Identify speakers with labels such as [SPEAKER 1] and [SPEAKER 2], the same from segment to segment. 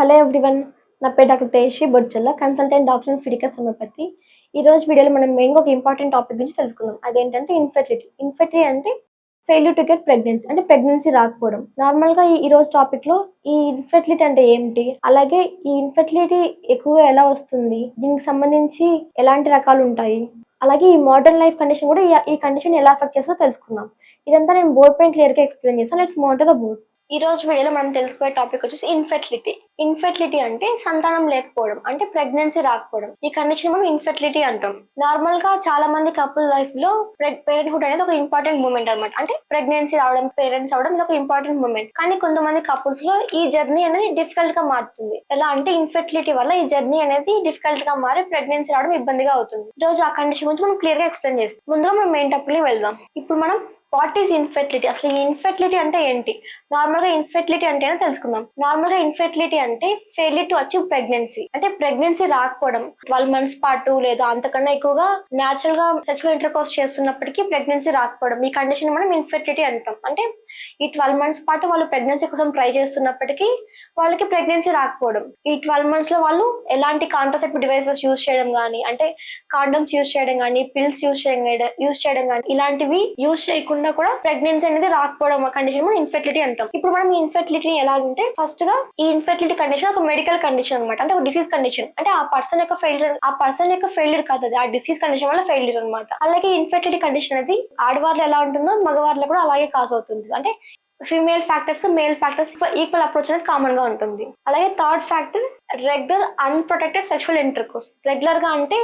[SPEAKER 1] Hello everyone నా పేరు doctor Teji Bodchalla consultant doctor in Fidicus homeopathy ఈ రోజు వీడియోలో మనం మెయిన్గా ఒక ఇంపార్టెంట్ టాపిక్ గురించి తెలుసుకుందాం. అదేంటంటే ఇన్ఫెర్టిలిటీ ఇన్ఫెర్టిలిటీ అంటే ఫెయిల్యూర్ టు గెట్ ప్రెగ్నెన్సీ అంటే ప్రెగ్నెన్సీ రాకపోవడం. నార్మల్గా ఈ రోజు టాపిక్లో ఈ ఇన్ఫెర్టిలిటీ అంటే ఏమిటి? అలాగే ఈ ఇన్ఫెర్టిలిటీ ఎక్కువగా ఎలా వస్తుంది? దీనికి సంబంధించి ఎలాంటి రకాలు ఉంటాయి? అలాగే ఈ మోడర్న్ లైఫ్ కండిషన్ కూడా ఈ- కండిషన్ ఎలా అఫెక్ట్ చేస్తుందో తెలుసుకుందాం. ఇదంతా నేను బోర్డ్ పైన క్లియర్గా ఎక్స్ప్లెయిన్ చేస్తాను. లెట్స్ మోటర్ ద బోర్డ్ ఈ రోజు వీడియోలో మనం తెలుసుకునే టాపిక్ వచ్చేసి ఇన్ఫెర్టిలిటీ ఇన్ఫెర్టిలిటీ అంటే సంతానం లేకపోవడం అంటే ప్రెగ్నెన్సీ రాకపోవడం. ఈ కండిషన్ మనం ఇన్ఫెర్టిలిటీ అంటాం. నార్మల్గా చాలా మంది కపుల్ లైఫ్లో పేరెంట్హుడ్ అనేది ఒక ఇంపార్టెంట్ మూమెంట్ అనమాట అంటే ప్రెగ్నెన్సీ రావడం పేరెంట్స్ అవడం ఇది ఒక ఇంపార్టెంట్ మూమెంట్ కానీ కొంతమంది కపుల్స్లో ఈ జర్నీ అనేది డిఫికల్ట్గా మారుతుంది. ఎలా అంటే ఇన్ఫెర్టిలిటీ వల్ల ఈ జర్నీ అనేది డిఫికల్ట్గా మారి ప్రెగ్నెన్సీ రావడం ఇబ్బందిగా అవుతుంది. ఈ రోజు ఆ కండిషన్ గురించి మనం క్లియర్గా ఎక్స్ప్లెయిన్ చేస్తాం. ముందుగా మనం మెయిన్ టాపిక్ వెళ్దాం. ఇప్పుడు మనం వాట్ ఈస్ ఇన్ఫెర్టిలిటీ అసలు ఈ ఇన్ఫెర్టిలిటీ అంటే ఏంటి? నార్మల్గా ఇన్ఫెర్టిలిటీ అంటే తెలుసుకుందాం. నార్మల్గా ఇన్ఫెర్టిలిటీ అంటే ఫెయిల్యూర్ టు అచీవ్ ప్రెగ్నెన్సీ అంటే ప్రెగ్నెన్సీ రాకపోవడం. ట్వెల్వ్ మంత్స్ పాటు లేదా అంతకన్నా ఎక్కువగా న్యాచురల్గా సెక్షువల్ ఇంటర్ కోర్స్ చేస్తున్నప్పటికీ ప్రెగ్నెన్సీ రాకపోవడం. ఈ కండిషన్ మనం ఇన్ఫెర్టిలిటీ అంటాం. అంటే ఈ ట్వెల్వ్ మంత్స్ పాటు వాళ్ళు ప్రెగ్నెన్సీ కోసం ట్రై చేస్తున్నప్పటికీ వాళ్ళకి ప్రెగ్నెన్సీ రాకపోవడం. ఈ ట్వెల్వ్ మంత్స్లో వాళ్ళు ఎలాంటి కాంట్రసెప్టివ్ డివైసెస్ యూజ్ చేయడం కానీ అంటే కాండమ్స్ యూజ్ చేయడం కానీ పిల్స్ యూజ్ చేయడం యూజ్ చేయడం కానీ ఇలాంటివి యూజ్ చేయకుండా కూడా ప్రెగ్నెన్సీ అనేది రాకపోవడం కండిషన్ మనం ఇన్ఫెర్టిలిటీ అంటాం. ఇప్పుడు మనం ఈ ఇన్ఫెర్టిలిటీ ఎలా అంటే ఫస్ట్గా ఈ ఇన్ఫెర్టిలిటీ కండిషన్ ఒక మెడికల్ కండిషన్ అనమాట అంటే ఒక డిసీజ్ కండిషన్ అంటే ఆ పర్సన్ యొక్క ఫెయిల్యూర్ ఆ పర్సన్ యొక్క ఫెయిల్యూర్ కాదు అది. ఆ డిసీజ్ కండిషన్ వల్ల ఫెయిల్యూర్ అనమాట అలాగే ఇన్ఫెర్టిలిటీ కండిషన్ అనేది ఆడవాళ్ళు ఎలా ఉంటుందో మగవారిలో కూడా అలాగే కాజ్ అవుతుంది. అంటే female factors male factors equal approach అనేది కామన్గా ఉంటుంది. అలాగే third factor regular unprotected sexual intercourse రెగ్యులర్గా అంటే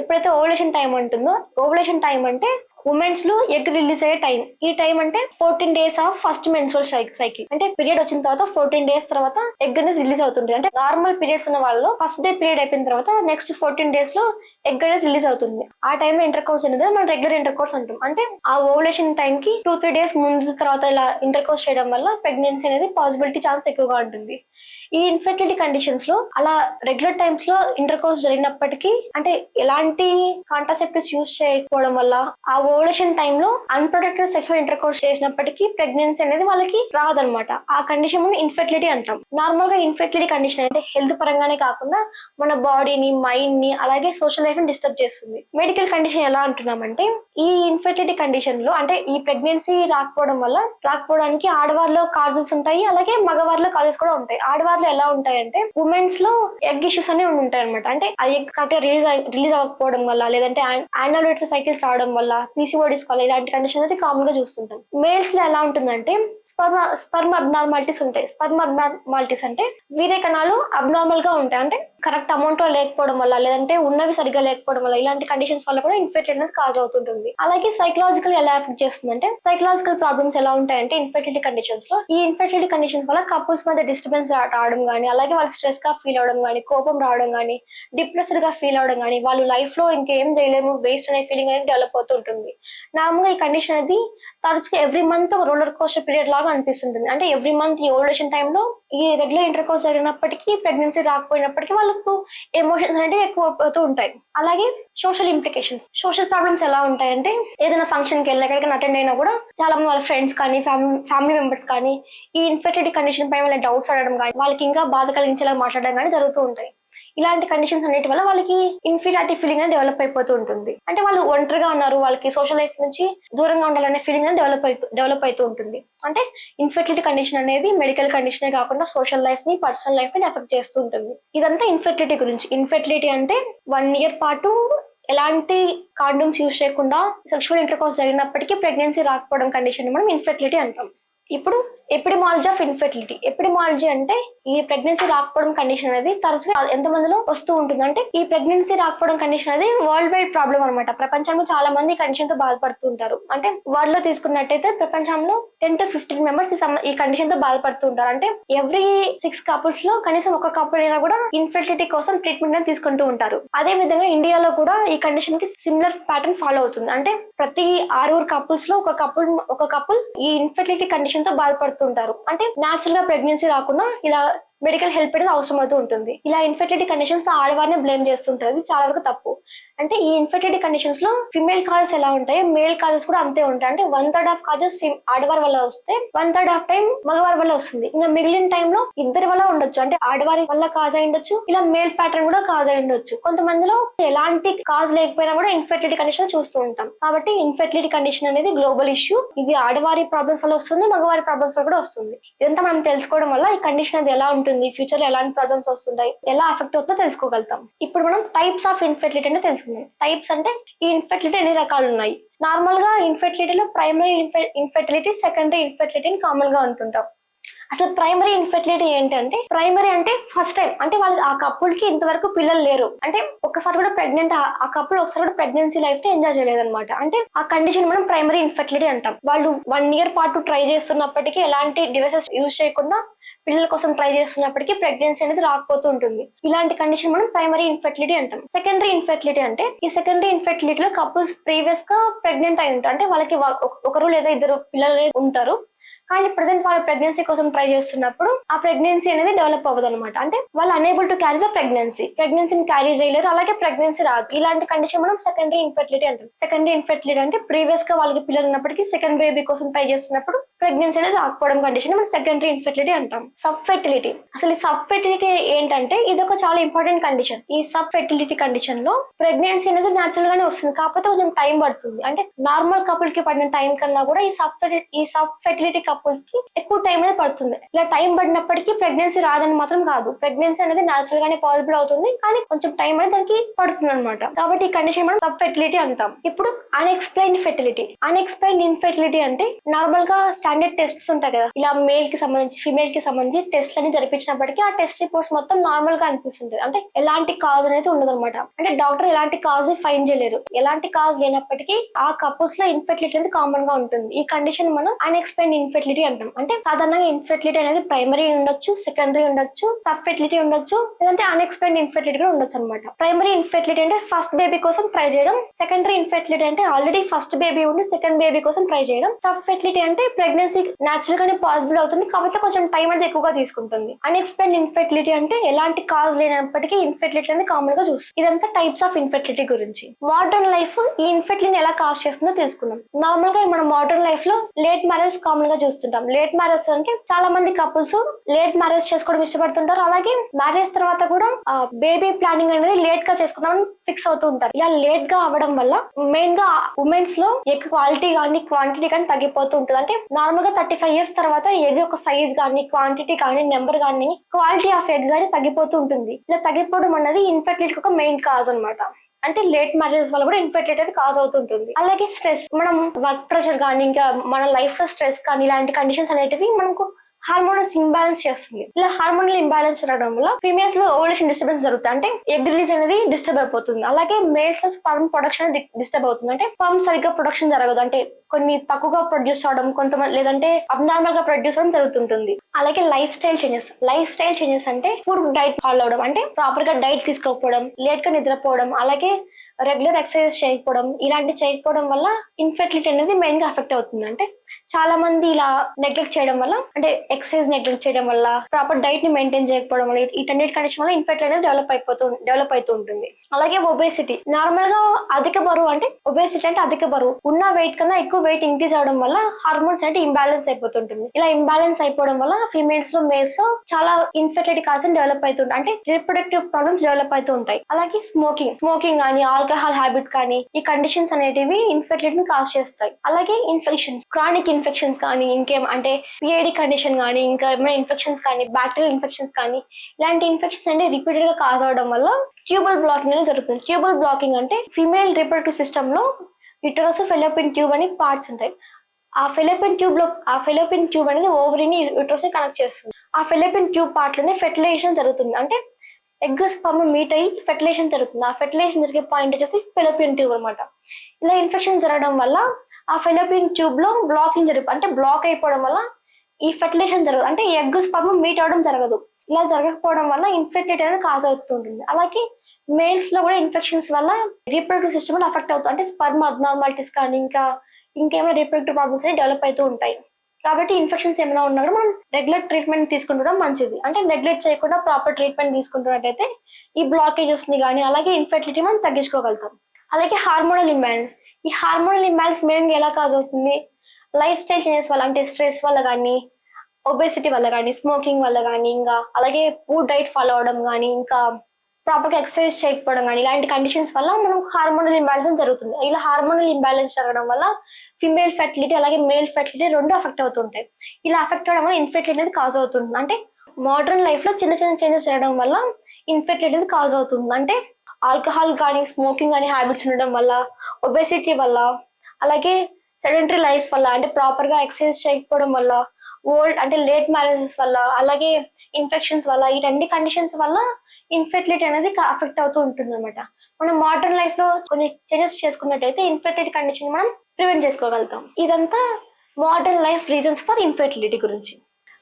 [SPEAKER 1] ఎప్పుడైతే ఓవలేషన్ టైం ఉంటుందో ఓవలేషన్ టైం అంటే ఉమెన్స్లో ఎగ్ రిలీజ్ అయ్యే టైం ఈ టైం అంటే fourteen days of first menstrual cycle అంటే పీరియడ్ వచ్చిన తర్వాత ఫోర్టీన్ డేస్ తర్వాత ఎగ్ అనేది రిలీజ్ అవుతుంది అంటే నార్మల్ పీరియడ్స్ ఉన్న వాళ్ళు ఫస్ట్ డే పీరియడ్ అయిపోయిన తర్వాత నెక్స్ట్ ఫోర్టీన్ డేస్లో ఎగ్ అనేది రిలీజ్ అవుతుంది. ఆ టైం ఇంటర్ కోర్స్ అనేది మనం రెగ్యులర్ ఇంటర్ కోర్స్ అంటాం. అంటే ఆ ఓవలేషన్ టైం కి టూ త్రీ డేస్ ముందు తర్వాత ఇలా ఇంటర్ కోర్స్ చేయడం వల్ల ప్రెగ్నెన్సీ అనేది పాసిబిలిటీ ఛాన్స్ ఎక్కువగా ఉంటుంది. ఈ ఇన్ఫెర్టిలిటీ కండిషన్స్లో అలా రెగ్యులర్ టైమ్స్లో ఇంటర్ కోర్స్ జరిగినప్పటికీ అంటే ఎలాంటి కాంట్రాసెప్టివ్స్ యూజ్ చేయకపోవడం వల్ల ఆ ఓవలేషన్ టైంలో అన్ప్రొటెక్టెడ్ సెక్షువల్ ఇంటర్ కోర్స్ చేసినప్పటికీ ప్రెగ్నెన్సీ అనేది వాళ్ళకి రాదనమాట ఆ కండిషన్ మనం ఇన్ఫెర్టిలిటీ అంటాం. నార్మల్గా ఇన్ఫెర్టిలిటీ కండిషన్ అంటే హెల్త్ పరంగానే కాకుండా మన బాడీని మైండ్ని అలాగే సోషల్ లైఫ్ని డిస్టర్బ్ చేస్తుంది. మెడికల్ కండిషన్ ఎలా అంటున్నామంటే ఈ ఇన్ఫెర్టిలిటీ కండిషన్లో అంటే ఈ ప్రెగ్నెన్సీ రాకపోవడం వల్ల రాకపోవడానికి ఆడవారిలో కాజెస్ ఉంటాయి అలాగే మగవారిలో కాజెస్ కూడా ఉంటాయి. ఆడవారిలో ఎలా ఉంటాయంటే ఉమెన్స్లో ఎగ్ ఇష్యూస్ అనేవి ఉంటాయి అనమాట అంటే అది ఎగ్ కరెక్ట్ రిలీజ్ రిలీజ్ అవ్వకపోవడం వల్ల లేదంటే యాన్యులేటరీ సైకిల్స్ రావడం వల్ల పీసీఓడిస్ వల్ల ఇలాంటి కండిషన్ అయితే కామన్గా చూస్తుంటాం. మేల్స్లో ఎలా ఉంటుందంటే స్పర్మ స్పర్మ అబ్నార్మాలిటీస్ ఉంటాయి. స్పర్మ అబ్నార్మాలిటీస్ అంటే వీరే కణాలు అబ్నార్మల్గా ఉంటాయి. అంటే కరెక్ట్ అమౌంట్లో లేకపోవడం వల్ల లేదంటే ఉన్నవి సరిగ్గా లేకపోవడం వల్ల ఇలాంటి కండిషన్స్ వల్ల కూడా ఇన్ఫెక్ట్ అనేది కాజ్ అవుతుంటుంది. అలాగే సైకలాజికల్ ఎలా ఎఫెక్ట్ చేస్తుందంటే సైకలాజికల్ ప్రాబ్లమ్స్ ఎలా ఉంటాయంటే ఇన్ఫెర్టిలిటీ కండిషన్స్లో. ఈ ఇన్ఫెర్టిలిటీ కండిషన్స్ వల్ల కపుల్స్ మధ్య డిస్టర్బెన్స్ రావడం కానీ అలాగే వాళ్ళు స్ట్రెస్గా ఫీల్ అవడం కానీ కోపం రావడం కానీ డిప్రెస్డ్గా ఫీల్ అవడం కానీ వాళ్ళు లైఫ్లో ఇంకేం చేయలేము వేస్ట్ అనే ఫీలింగ్ అనేది డెవలప్ అవుతూ ఉంటుంది నార్మల్గా ఈ కండిషన్ అనేది తరచుగా ఎవ్రీ మంత్ ఒక రోలర్ కోస్టర్ పీరియడ్ లాగా అనిపిస్తుంటుంది. అంటే ఎవ్రీ మంత్ ఈ ఓల్డేషన్ టైంలో ఈ రెగ్యులర్ ఇంటర్ కోర్స్ జరిగినప్పటికీ ప్రెగ్నెన్సీ రాకపోయినప్పటికీ వాళ్ళకు ఎమోషన్స్ అనేవి ఎక్కువ అవుతూ ఉంటాయి. అలాగే సోషల్ ఇంప్లికేషన్స్ సోషల్ ప్రాబ్లమ్స్ ఎలా ఉంటాయంటే ఏదైనా ఫంక్షన్కి వెళ్ళినా ఎక్కడికైనా అటెండ్ అయినా కూడా చాలా మంది వాళ్ళ ఫ్రెండ్స్ కానీ ఫ్యామిలీ మెంబర్స్ కానీ ఈ ఇన్ఫెక్టెడ్ కండిషన్ పైన వాళ్ళ డౌట్స్ అడగడం కానీ వాళ్ళకి ఇంకా బాధ కలిగించేలా మాట్లాడడం కానీ జరుగుతూ ఉంటాయి. ఇలాంటి కండిషన్స్ అనేటి వల్ల వాళ్ళకి ఇన్ఫీరియారిటీ ఫీలింగ్ అనేది డెవలప్ అయిపోతూ ఉంటుంది. అంటే వాళ్ళు ఒంటరిగా ఉన్నారు వాళ్ళకి సోషల్ లైఫ్ నుంచి దూరంగా ఉండాలనే ఫీలింగ్ అనేది డెవలప్ అయిపో డెవలప్ అవుతూ ఉంటుంది. అంటే ఇన్ఫెర్టిలిటీ కండిషన్ అనేది మెడికల్ కండిషనే కాకుండా సోషల్ లైఫ్ని పర్సనల్ లైఫ్ని ఎఫెక్ట్ చేస్తూ ఉంటుంది. ఇదంతా ఇన్ఫెర్టిలిటీ గురించి. ఇన్ఫెర్టిలిటీ అంటే వన్ ఇయర్ పాటు ఎలాంటి కాండమ్స్ యూజ్ చేయకుండా సెక్షువల్ ఇంటర్ జరిగినప్పటికీ ప్రెగ్నెన్సీ రాకపోవడం కండిషన్ మనం ఇన్ఫెర్టిలిటీ అంటాం. ఇప్పుడు ఎపిడిమాలజీ ఆఫ్ ఇన్ఫెర్టిలిటీ. ఎపిడిమాలజీ అంటే ఈ ప్రెగ్నెన్సీ రాకపోవడం కండిషన్ అనేది తరచుగా ఎంత మందిలో వస్తూ ఉంటుంది. అంటే ఈ ప్రెగ్నెన్సీ రాకపోవడం కండిషన్ అనేది వరల్డ్ వైడ్ ప్రాబ్లం అనమాట ప్రపంచంలో చాలా మంది ఈ కండిషన్తో బాధపడుతూ ఉంటారు. అంటే వరల్డ్లో తీసుకున్నట్టయితే ప్రపంచంలో టెన్ టు ఫిఫ్టీన్ మెంబర్స్ ఈ కండిషన్తో బాధపడుతూ ఉంటారు. అంటే ఎవ్రీ సిక్స్ కపుల్స్లో కనీసం ఒక కపుల్ అయినా కూడా ఇన్ఫెర్టిలిటీ కోసం ట్రీట్మెంట్ అనేది తీసుకుంటూ ఉంటారు. అదే విధంగా ఇండియాలో కూడా ఈ కండిషన్కి సిమిలర్ ప్యాటర్న్ ఫాలో అవుతుంది. అంటే ప్రతి ఆరుగురు కపుల్స్లో ఒక కపుల్ ఒక కపుల్ ఈ ఇన్ఫెర్టిలిటీ కండిషన్ తో బాధపడుతుంటారు. అంటే న్యాచురల్గా ప్రెగ్నెన్సీ రాకుండా ఇలా మెడికల్ హెల్ప్ అనేది అవసరం అవుతూ ఉంటుంది. ఇలా ఇన్ఫెర్టిలిటీ కండిషన్స్ ఆడవారిని బ్లేమ్ చేస్తుంటారు చాలా వరకు తప్పు. అంటే ఈ ఇన్ఫెర్టిలిటీ కండిషన్స్లో ఫిమేల్ కాజెస్ ఎలా ఉంటాయి మేల్ కాజెస్ కూడా అంతే ఉంటాయి. అంటే వన్ థర్డ్ ఆఫ్ కాజెస్ ఆడవారి వల్ల వస్తే వన్ థర్డ్ ఆఫ్ టైం మగవారి వల్ల వస్తుంది. ఇంకా మిగిలిన టైంలో ఇద్దరి వల్ల ఉండొచ్చు. అంటే ఆడవారి వల్ల కాజ్ అయి ఉండొచ్చు. ఇలా మేల్ ప్యాటర్న్ కూడా కాజ్ అయి ఉండొచ్చు. కొంతమందిలో ఎలాంటి కాజ్ లేకపోయినా కూడా ఇన్ఫెర్టిలిటీ కండిషన్ చూస్తూ ఉంటాం. కాబట్టి ఇన్ఫెర్టిలిటీ కండిషన్ అనేది గ్లోబల్ ఇష్యూ. ఇది ఆడవారి ప్రాబ్లమ్స్ వల్ల వస్తుంది మగవారి ప్రాబ్లమ్స్ వల్ల కూడా వస్తుంది. ఇదంతా మనం తెలుసుకోవడం వల్ల ఈ కండిషన్ అది ఎలా ఉంటుంది ఫ్యూచర్లో ఎలాంటి ప్రాబ్లమ్స్ వస్తుంటాయి ఎలా అఫెక్ట్ అవుతుందో తెలుసుకోగలుగుతాం. ఇప్పుడు మనం టైప్స్ ఆఫ్ ఇన్ఫెర్టిలిటీ అంటే తెలుసుకుందాం. టైప్స్ అంటే ఈ ఇన్ఫెర్టిలిటీ ఎన్ని రకాలు ఉన్నాయి? నార్మల్గా ఇన్ఫెర్టిలిటీలో ప్రైమరీ ఇన్ఫెర్టిలిటీ సెకండరీ ఇన్ఫెర్టిలిటీని కామన్గా ఉంటుంటాం అసలు ప్రైమరీ ఇన్ఫెర్టిలిటీ ఏంటంటే ప్రైమరీ అంటే ఫస్ట్ టైం అంటే వాళ్ళు ఆ కపుల్కి ఇంతవరకు పిల్లలు లేరు. అంటే ఒకసారి కూడా ప్రెగ్నెంట్ ఆ కపుల్ ఒకసారి కూడా ప్రెగ్నెన్సీ లైఫ్ని ఎంజాయ్ చేయలేదు అనమాట అంటే ఆ కండిషన్ మనం ప్రైమరీ ఇన్ఫెర్టిలిటీ అంటాం. వాళ్ళు వన్ ఇయర్ పాటు ట్రై చేస్తున్నప్పటికీ ఎలాంటి డివైసెస్ యూజ్ చేయకుండా పిల్లల కోసం ట్రై చేస్తున్నప్పటికీ ప్రెగ్నెన్సీ అనేది రాకపోతూ ఉంటుంది. ఇలాంటి కండిషన్ మనం ప్రైమరీ ఇన్ఫెర్టిలిటీ అంటాం. సెకండరీ ఇన్ఫెర్టిలిటీ అంటే ఈ సెకండరీ ఇన్ఫెర్టిలిటీలో కపుల్స్ ప్రీవియస్గా ప్రెగ్నెంట్ అయి ఉంటారు. అంటే వాళ్ళకి ఒకరు లేదా ఇద్దరు పిల్లలు ఉంటారు. కానీ ప్రజెంట్ వాళ్ళ ప్రెగ్నెన్సీ కోసం ట్రై చేస్తున్నప్పుడు ఆ ప్రెగ్నెన్సీ అనేది డెవలప్ అవ్వదు అనమాట అంటే వాళ్ళు unable to carry the pregnancy ప్రెగ్నెన్సీని carry చేయలేరు. అలాగే ప్రెగ్నెన్సీ రాదు. ఇలాంటి కండిషన్ మనం సెకండరీ ఇన్ఫెర్టిలిటీ అంటాం. సెకండరీ ఇన్ఫెర్టిలిటీ అంటే ప్రీవియస్గా వాళ్ళకి పిల్లలు ఉన్నప్పటికీ సెకండ్ బేబీ కోసం ట్రై చేస్తున్నప్పుడు ప్రెగ్నెన్సీ అనేది రాకపోవడం కండిషన్ మనం సెకండరీ ఇన్ఫెర్టిలిటీ అంటాం. సబ్ ఫెర్టిలిటీ అసలు ఈ సబ్ ఫెర్టిలిటీ ఏంటంటే ఇది ఒక చాలా ఇంపార్టెంట్ కండిషన్ ఈ సబ్ ఫెర్టిలిటీ కండిషన్లో ప్రెగ్నెన్సీ అనేది న్యాచురల్ గానే వస్తుంది. కాకపోతే కొంచెం టైం పడుతుంది. అంటే నార్మల్ కపుల్కి పడిన టైం కన్నా కూడా ఈ సబ్ ఈ సబ్ ఫెర్టిలిటీ కపుల్స్కి ఎక్కువ టైం అనేది పడుతుంది. ఇలా టైం పడినప్పటికీ ప్రెగ్నెన్సీ రాదని మాత్రం కాదు. ప్రెగ్నెన్సీ అనేది న్యాచురల్ గానే పాసిబుల్ అవుతుంది. కానీ కొంచెం టైం అనేది దానికి పడుతుంది అనమాట కాబట్టి ఈ కండిషన్ మనం సబ్ ఫెర్టిలిటీ అంటాం. ఇప్పుడు అన్ఎక్స్ప్లెయిన్ ఫెర్టిలిటీ అన్ఎక్స్ప్లెయిన్ ఇన్ఫెర్టిలిటీ అంటే నార్మల్గా స్టాండర్డ్ టెస్ట్స్ ఉంటాయి కదా. ఇలా మేల్కి సంబంధించి ఫిమేల్కి సంబంధించి టెస్ట్ అని జరిపించినప్పటికీ ఆ టెస్ట్ రిపోర్ట్స్ మొత్తం నార్మల్గా అనిపిస్తుంటది. అంటే ఎలాంటి కాజ్ అనేది ఉండదు అనమాట అంటే డాక్టర్ ఎలాంటి కాజ్ ఫైన్ చేయలేరు. ఎలాంటి కాజ్ లేనప్పటికీ ఆ కపుల్స్లో ఇన్ఫెర్టిలిటీ అనేది కామన్గా ఉంటుంది. ఈ కండిషన్ మనం అన్ఎక్స్ప్లెయిన్ ఇన్ఫెర్టిలిటీ అంటాం. అంటే సాధారణంగా ఇన్ఫెర్టిలిటీ అనేది ప్రైమరీ ఉండొచ్చు సెకండరీ ఉండొచ్చు సబ్ ఫెర్టిలిటీ ఉండొచ్చు లేదంటే అన్ఎక్స్ప్లెయిన్ ఇన్ఫెర్టిలిటీ కూడా ఉండొచ్చు అనమాట ప్రైమరీ ఇన్ఫెర్టిలిటీ అంటే ఫస్ట్ బేబీ కోసం ట్రై చేయడం సెకండరీ ఇన్ఫెర్టిలిటీ అంటే ఆల్రెడీ ఫస్ట్ బేబీ ఉండి సెకండ్ బేబీ కోసం ట్రై చేయడం. సబ్ ఫెర్టిలిటీ అంటే ప్రెగ్నెన్సీ న్యాచురల్ గానే పాసిబుల్ అవుతుంది కాకపోతే కొంచెం టైం అనేది ఎక్కువగా తీసుకుంటుంది. అన్ఎక్స్ప్లెయిన్ ఇన్ఫెర్టిలిటీ అంటే ఎలాంటి కాజ్ లేనప్పటికీ ఇన్ఫెర్టిలిటీ అనేది కామన్గా చూస్తుంది. ఇదంతా టైప్స్ ఆఫ్ ఇన్ఫెర్టిలిటీ గురించి. మోడర్న్ లైఫ్ ఈ ఇన్ఫెర్టిలిటీని ఎలా కాజ్ చేస్తుందో తెలుసుకుందాం. నార్మల్గా మనం మోడర్న్ లైఫ్లో లేట్ మ్యారేజ్ కామన్గా చూస్తుంటాం. లేట్ మ్యారేజ్ అంటే చాలా మంది కపుల్స్ లేట్ మ్యారేజ్ చేసుకోవడం ఇష్టపడుతుంటారు. అలాగే మ్యారేజ్ తర్వాత కూడా బేబీ ప్లానింగ్ అనేది లేట్గా చేసుకుందామని ఫిక్స్ అవుతూ ఉంటారు. ఇలా లేట్గా అవ్వడం వల్ల మెయిన్గా ఉమెన్స్లో ఎగ్ క్వాలిటీ కానీ క్వాంటిటీ కానీ తగ్గిపోతూ ఉంటుంది. అంటే నార్మల్గా థర్టీ ఫైవ్ ఇయర్స్ తర్వాత ఎగ్ యొక్క సైజ్ కానీ క్వాంటిటీ కానీ నెంబర్ కానీ క్వాలిటీ ఆఫ్ ఎగ్ కానీ తగ్గిపోతూ ఉంటుంది. ఇలా తగ్గిపోవడం అన్నది ఇన్ఫర్టిలిటీ ఒక మెయిన్ కాజ్ అన్నమాట. అంటే లేట్ మ్యారేజ్ వల్ల కూడా ఇన్ఫెక్టెడ్ అనేది కాజ్ అవుతుంటుంది. అలాగే స్ట్రెస్ మనం వర్క్ ప్రెషర్ కానీ ఇంకా మన లైఫ్లో స్ట్రెస్ కానీ ఇలాంటి కండిషన్స్ అనేటివి మనకు హార్మోనల్స్ ఇంబ్యాలెన్స్ చేస్తుంది. ఇలా హార్మోనల్ ఇంబ్యాలెన్స్ జరగడం వల్ల ఫీమేల్స్లో ఓవలేషన్ డిస్టర్బెన్స్ జరుగుతుంది. అంటే ఎగ్ రిలీజ్ అనేది డిస్టర్బ్ అయిపోతుంది. అలాగే మేల్స్లో స్పర్మ్ ప్రొడక్షన్ డిస్టర్బ్ అవుతుంది. అంటే స్పర్మ్ సరిగ్గా ప్రొడక్షన్ జరగదు. అంటే కొన్ని తక్కువగా ప్రొడ్యూస్ అవడం కొంతమంది లేదంటే అబ్నార్మల్గా ప్రొడ్యూస్ అవడం జరుగుతుంటుంది. అలాగే lifestyle changes. Lifestyle changes అంటే ఫుడ్ డైట్ ఫాలో అవడం. అంటే ప్రాపర్గా డైట్ తీసుకోకపోవడం లేట్గా నిద్రపోవడం అలాగే రెగ్యులర్ ఎక్సర్సైజ్ చేయకపోవడం ఇలాంటి చేయకపోవడం వల్ల ఇన్ఫెర్టిలిటీ అనేది మెయిన్గా అఫెక్ట్ అవుతుంది. అంటే చాలా మంది ఇలా నెగ్లెక్ట్ చేయడం వల్ల అంటే ఎక్సర్సైజ్ నెగ్లెక్ట్ చేయడం వల్ల ప్రాపర్ డైట్ని మెయింటైన్ చేయకపోవడం వల్ల వీటన్నిటి కండిషన్ వల్ల ఇన్ఫెక్ట్ అనేది డెవలప్ అయిపోతూ డెవలప్ అవుతూ ఉంటుంది. అలాగే ఒబేసిటీ నార్మల్గా అధిక బరువు అంటే ఒబేసిటీ అంటే అధిక బరువు. ఉన్న వెయిట్ కన్నా ఎక్కువ వెయిట్ ఇంక్రీజ్ అవడం వల్ల హార్మోన్స్ అంటే ఇంబ్యాలెన్స్ అయిపోతుంటుంది. ఇలా ఇంబ్యాలెన్స్ అయిపోవడం వల్ల ఫీమేల్స్లో మేల్స్లో చాలా ఇన్ఫెక్టెడ్ కాల్స్ డెవలప్ అవుతుంటాయి అంటే రిప్రొడక్టివ్ ప్రాబ్లమ్స్ డెవలప్ అవుతూ ఉంటాయి. అలాగే స్మోకింగ్ స్మోకింగ్ కానీ ఆల్కహాల్ హ్యాబిట్ కానీ ఈ కండిషన్స్ అనేటివి ఇన్ఫెర్టిలిటీని కాజ్ చేస్తాయి. అలాగే ఇన్ఫెక్షన్స్ క్రానిక్ ఇన్ఫెక్షన్స్ కానీ ఇంకేం అంటే పిఐడి కండిషన్ కానీ ఇంకా ఏమైనా ఇన్ఫెక్షన్స్ కానీ బ్యాక్టీరియల్ ఇన్ఫెక్షన్స్ కానీ ఇలాంటి ఇన్ఫెక్షన్స్ అంటే రిపీటెడ్గా కాజ్ అవడం వల్ల ట్యూబల్ బ్లాకింగ్ అనేది జరుగుతుంది. ట్యూబల్ బ్లాకింగ్ అంటే ఫిమేల్ రిప్రొడక్టివ్ సిస్టమ్లో యుటరస్ ఫెలోపిన్ ట్యూబ్ అని పార్ట్స్ ఉంటాయి. ఆ ఫెలోపిన్ ట్యూబ్లో ఆ ఫెలోపిన్ ట్యూబ్ అనేది ఓవరీని యుటరస్ని కనెక్ట్ చేస్తుంది. ఆ ఫెలోపిన్ ట్యూబ్ పార్ట్లోనే ఫెర్టిలైజేషన్ జరుగుతుంది. అంటే ఎగ్ స్పర్మ్ మీట్ అయ్యి ఫెర్టిలైజేషన్ జరుగుతుంది. ఆ ఫెర్టిలైజేషన్ జరిగే పాయింట్ వచ్చేసి ఫెలోపిన్ ట్యూబ్ అన్నమాట. ఇలా ఇన్ఫెక్షన్ జరగడం వల్ల ఆ ఫెలోపియన్ ట్యూబ్లో బ్లాకింగ్ జరుగు అంటే బ్లాక్ అయిపోవడం వల్ల ఈ ఫెర్టిలైజేషన్ జరగదు అంటే ఎగ్ స్పర్మ్ మీట్ అవడం జరగదు. ఇలా జరగకపోవడం వల్ల ఇన్ఫెక్టెడ్ అనేది కాజ్ అవుతుంటుంది అలాగే మేల్స్లో కూడా ఇన్ఫెక్షన్స్ వల్ల రీప్రొడక్టివ్ సిస్టమ్ అఫెక్ట్ అవుతుంది అంటే స్పర్మ్ అబ్నార్మాలిటీస్ కానీ ఇంకా ఇంకేమైనా రీప్రొడక్టివ్ ప్రాబ్లమ్స్ అనేవి డెవలప్ అవుతూ ఉంటాయి. కాబట్టి ఇన్ఫెక్షన్స్ ఏమైనా ఉన్నా కూడా మనం రెగ్యులర్ ట్రీట్మెంట్ తీసుకుంటడం మంచిది. అంటే నెగ్లెక్ట్ చేయకుండా ప్రాపర్ ట్రీట్మెంట్ తీసుకుంటున్నట్టయితే ఈ బ్లాకేజెస్ని కానీ అలాగే ఇన్ఫెర్టిలిటీ మనం తగ్గించుకోగలుగుతాం. అలాగే హార్మోనల్ ఇంబ్యాలెన్స్ ఈ హార్మోనల్ ఇంబ్యాలెన్స్ మెయిన్గా ఎలా కాజ్ అవుతుంది. లైఫ్ స్టైల్ చేంజెస్ వల్ల అంటే స్ట్రెస్ వల్ల కానీ ఒబేసిటీ వల్ల కానీ స్మోకింగ్ వల్ల కానీ ఇంకా అలాగే ఫుడ్ డైట్ ఫాలో అవడం కానీ ఇంకా ప్రాపర్గా ఎక్సర్సైజ్ చేయకపోవడం కానీ ఇలాంటి కండిషన్స్ వల్ల మనం హార్మోనల్ ఇంబ్యాలెన్స్ జరుగుతుంది. ఇలా హార్మోనల్ ఇంబ్యాలెన్స్ జరగడం వల్ల ఫిమేల్ ఫెర్టిలిటీ అలాగే మేల్ ఫెర్టిలిటీ రెండు అఫెక్ట్ అవుతుంటాయి. ఇలా అఫెక్ట్ అవడం వల్ల ఇన్ఫెర్టిలిటీ అనేది కాజ్ అవుతుంది. అంటే మోడర్న్ లైఫ్లో చిన్న చిన్న చేంజెస్ జరగడం వల్ల ఇన్ఫెర్టిలిటీ అనేది కాజ్ అవుతుంది. అంటే ఆల్కహాల్ కానీ స్మోకింగ్ కానీ హ్యాబిట్స్ ఉండడం వల్ల ఒబేసిటీ వల్ల అలాగే సెడెంటరీ లైఫ్ వల్ల అంటే ప్రాపర్గా ఎక్సర్సైజ్ చేయకపోవడం వల్ల ఓల్డ్ అంటే లేట్ మ్యారేజెస్ వల్ల అలాగే ఇన్ఫెక్షన్స్ వల్ల ఈ రెండు కండిషన్స్ వల్ల ఇన్ఫెర్టిలిటీ అనేది అఫెక్ట్ అవుతూ ఉంటుంది అనమాట మనం మోడర్న్ లైఫ్లో కొన్ని చేంజెస్ చేసుకున్నట్టయితే ఇన్ఫెర్టిలిటీ కండిషన్ మనం ప్రివెంట్ చేసుకోగలుగుతాం. ఇదంతా modern life reasons for infertility గురించి.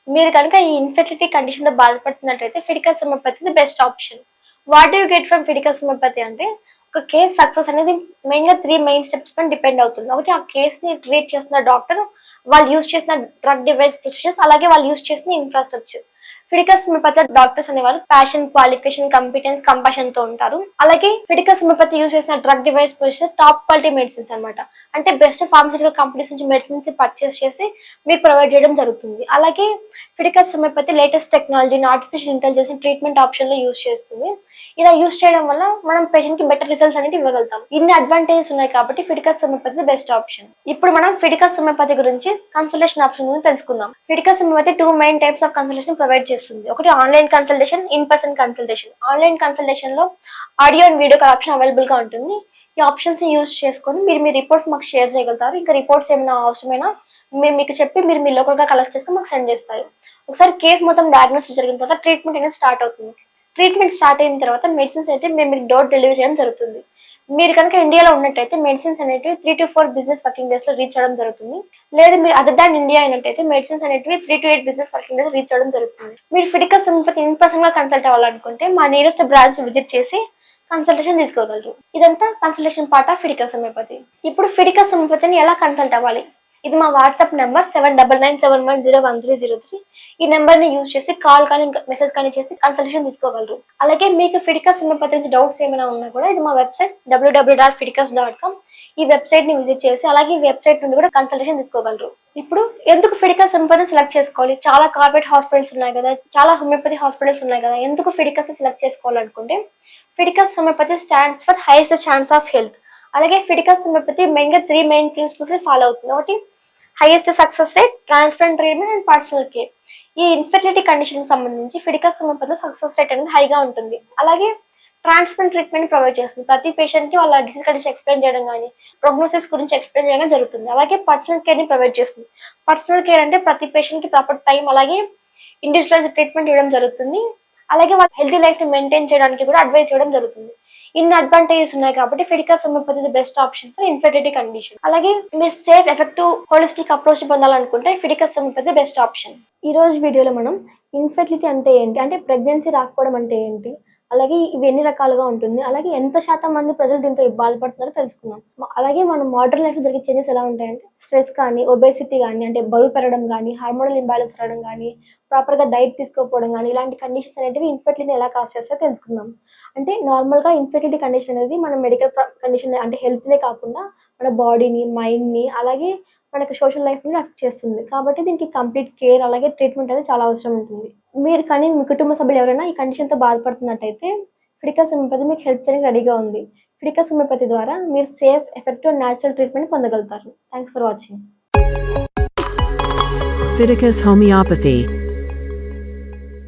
[SPEAKER 1] మీరు కనుక ఈ ఇన్ఫెర్టిలిటీ కండిషన్తో బాధపడుతున్నట్టయితే ఫిడికల్ సమర్పతి best option what you get from ఫిడికల్ homeopathy అంటే ఒక కేస్ సక్సెస్ అనేది మెయిన్గా త్రీ మెయిన్ స్టెప్స్ పైన డిపెండ్ అవుతుంది. ఒకటి ఆ కేస్ని ట్రీట్ చేస్తున్న డాక్టర్ వాళ్ళు యూజ్ చేసిన డ్రగ్ డివైస్ ప్రొసీజర్స్ అలాగే వాళ్ళు యూజ్ చేసిన ఇన్ఫ్రాస్ట్రక్చర్ ఫిడికల్ సమపతి డాక్టర్స్ అనేవారు ప్యాషన్ క్వాలిఫికేషన్ కంపిటెన్స్ కంపాషన్తో ఉంటారు. అలాగే ఫిడికల్ సమపతి యూజ్ చేసిన drug device procedure top quality medicines అనమాట అంటే బెస్ట్ ఫార్మసిటికల్ కంపెనీస్ నుంచి మెడిసిన్స్ పర్చేస్ చేసి మీకు ప్రొవైడ్ చేయడం జరుగుతుంది. అలాగే ఫిడికల్ సమపతి లేటెస్ట్ టెక్నాలజీని ఆర్టిఫిషియల్ ఇంటెలిజెన్స్ ట్రీట్మెంట్ ఆప్షన్లో యూజ్ చేస్తుంది. ఇలా యూస్ చేయడం వల్ల మనం పేషెంట్కి బెటర్ రిజల్ట్స్ అనేది ఇవ్వగలుగుతాం. ఇన్ని అడ్వాంటేజెస్ ఉన్నాయి కాబట్టి ఫిడికస్ హోమియోపతి బెస్ట్ ఆప్షన్ ఇప్పుడు మనం ఫిడికస్ హోమియోపతి గురించి కన్సల్టేషన్ ఆప్షన్ గురించి తెలుసుకుందాం. Fiticus homeopathy two main types of consultation provide చేస్తుంది. ఒకటి online consultation in person consultation online కన్సల్టేషన్లో audio and video call option అవైలబుల్గా ఉంటుంది. ఈ ఆప్షన్స్ యూజ్ చేసుకొని మీరు మీ రిపోర్ట్స్ మాకు షేర్ చేయగలుగుతారు. ఇంకా రిపోర్ట్స్ ఏమైనా అవసరమైనా మేము మీకు చెప్పి మీరు మీ లోకల్గా కలెక్ట్ చేసుకొని మాకు సెండ్ చేస్తారు. ఒకసారి కేసు మొత్తం డయాగ్నోసిస్ జరిగిన తర్వాత ట్రీట్మెంట్ అనేది స్టార్ట్ అవుతుంది. ట్రీట్మెంట్ స్టార్ట్ అయిన తర్వాత మెడిసిన్స్ అయితే మేము మీకు డోర్ డెలివరీ చేయడం జరుగుతుంది. మీరు కనుక ఇండియాలో ఉన్నట్టయితే మెడిసిన్స్ అనేటివి three to four business working డేస్లో రీచ్ అవ్వడం జరుగుతుంది. లేదు మీరు అదర్ దాన్ ఇండియా అయినట్టయితే మెడిసిన్స్ అనేటివి three to eight business working days reach అవ్వడం జరుగుతుంది. మీరు ఫిడికల్ సంపతి ఇన్ పర్సన్గా కన్సల్ట్ అవ్వాలనుకుంటే మా నియరెస్ట్ బ్రాంచ్ విజిట్ చేసి కన్సల్టేషన్ తీసుకోగలరు. ఇదంతా consultation part of Fiticus homeopathy ఇప్పుడు ఫిడికల్ సమయపతిని ఎలా కన్సల్ట్ అవ్వాలి? ఇది మా WhatsApp number seven double nine seven one zero one three zero three. ఈ నెంబర్ని యూజ్ చేసి కాల్ కానీ మెసేజ్ కానీ చేసి కన్సల్టేషన్ తీసుకోగలరు. అలాగే మీకు ఫిడికాస్ సమయపతి నుంచి డౌట్స్ ఏమైనా ఉన్నా కూడా ఇది మా website W W dot Fiticus dot com ఈ వెబ్సైట్ని విజిట్ చేసి అలాగే ఈ వెబ్సైట్ నుండి కూడా కన్సల్టేషన్ తీసుకోగలరు. ఇప్పుడు ఎందుకు ఫిడికల్ సంపదని సెలెక్ట్ చేసుకోవాలి? చాలా కార్పొరేట్ హాస్పిటల్స్ ఉన్నాయి కదా చాలా హోమియోపతి హాస్పిటల్స్ ఉన్నాయి కదా ఎందుకు ఫిడికస్ సెలెక్ట్ చేసుకోవాలనుకుంటే Fiticus homeopathy stands for highest chance of health అలాగే ఫిడికస్ హోమియోపతి మెయిన్గా త్రీ మెయిన్ ప్రిన్సిపల్స్ ఫాలో అవుతుంది. ఒకటి highest success rate transparent treatment and personal care ఈ ఇన్ఫెర్టిలిటీ కండిషన్ సంబంధించి ఫిడికస్ సమర్పణలో సక్సెస్ రేట్ అనేది హైగా ఉంటుంది. అలాగే ట్రాన్స్ప్లాంట్ ట్రీట్మెంట్ ప్రొవైడ్ చేస్తుంది. ప్రతి పేషెంట్కి వాళ్ళ డిసీజ్ కండిషన్ ఎక్స్ప్లెయిన్ చేయడం కానీ ప్రోగ్నోసిస్ గురించి ఎక్స్ప్లెయిన్ చేయడం జరుగుతుంది. అలాగే పర్సనల్ కేర్ని ప్రొవైడ్ చేస్తుంది. పర్సనల్ కేర్ అంటే ప్రతి పేషెంట్కి ప్రాపర్ టైం అలాగే ఇండివిజువలైజ్ ట్రీట్మెంట్ ఇవ్వడం జరుగుతుంది. అలాగే వాళ్ళ హెల్తీ లైఫ్ని మెయింటైన్ చేయడానికి కూడా అడ్వైస్ ఇవ్వడం జరుగుతుంది. ఇన్ని అడ్వాంటేజెస్ ఉన్నాయి కాబట్టి Fiticus homeopathy best option for infertility condition అలాగే మీరు సేఫ్ ఎఫెక్టివ్ హోలిస్టిక్ అప్రోచ్ పొందాలనుకుంటే ఫిడికస్ హోమియోపతి బెస్ట్ ఆప్షన్ ఈ రోజు వీడియోలో మనం ఇన్ఫెర్టిలిటీ అంటే ఏంటి? అంటే ప్రెగ్నెన్సీ రాకపోవడం అంటే ఏంటి? అలాగే ఇవి ఎన్ని రకాలుగా ఉంటుంది? అలాగే ఎంత శాతం మంది ప్రజలు దీంతో బాధపడుతున్నారో తెలుసుకుందాం. అలాగే మనం మోడర్న్ లైఫ్ జరిగే చేంజెస్ ఎలా ఉంటాయంటే స్ట్రెస్ కానీ ఒబేసిటీ కానీ అంటే బరువు పెరగడం కానీ హార్మోనల్ ఇంబ్యాలెన్స్ రావడం కానీ ప్రాపర్గా డైట్ తీసుకోకపోవడం కానీ ఇలాంటి కండిషన్స్ అనేటివి ఇన్ఫెర్టిలిటీ ఎలా కాజ్ చేస్తే తెలుసుకుందాం. అంటే నార్మల్గా ఇన్ఫెర్టిలిటీ కండిషన్ అనేది మన మెడికల్ కండిషన్ అంటే హెల్త్ నే కాకుండా మన బాడీని మైండ్ని అలాగే మనకి సోషల్ లైఫ్ని అఫెక్ట్ చేస్తుంది. కాబట్టి దీనికి కంప్లీట్ కేర్ అలాగే ట్రీట్మెంట్ అనేది చాలా అవసరం ఉంటుంది. మీరు కానీ మీ కుటుంబ సభ్యులు ఎవరైనా ఈ కండిషన్తో బాధపడుతున్నట్టయితే ఫిడికల్ హోమియోపతి మీకు హెల్ప్ చేయడానికి రెడీగా ఉంది. ఫిడికల్ హోమియోపతి ద్వారా మీరు సేఫ్ ఎఫెక్టివ్ న్యాచురల్ ట్రీట్మెంట్ పొందగలుగుతారు. Thanks for watching
[SPEAKER 2] Fiticus Homeopathy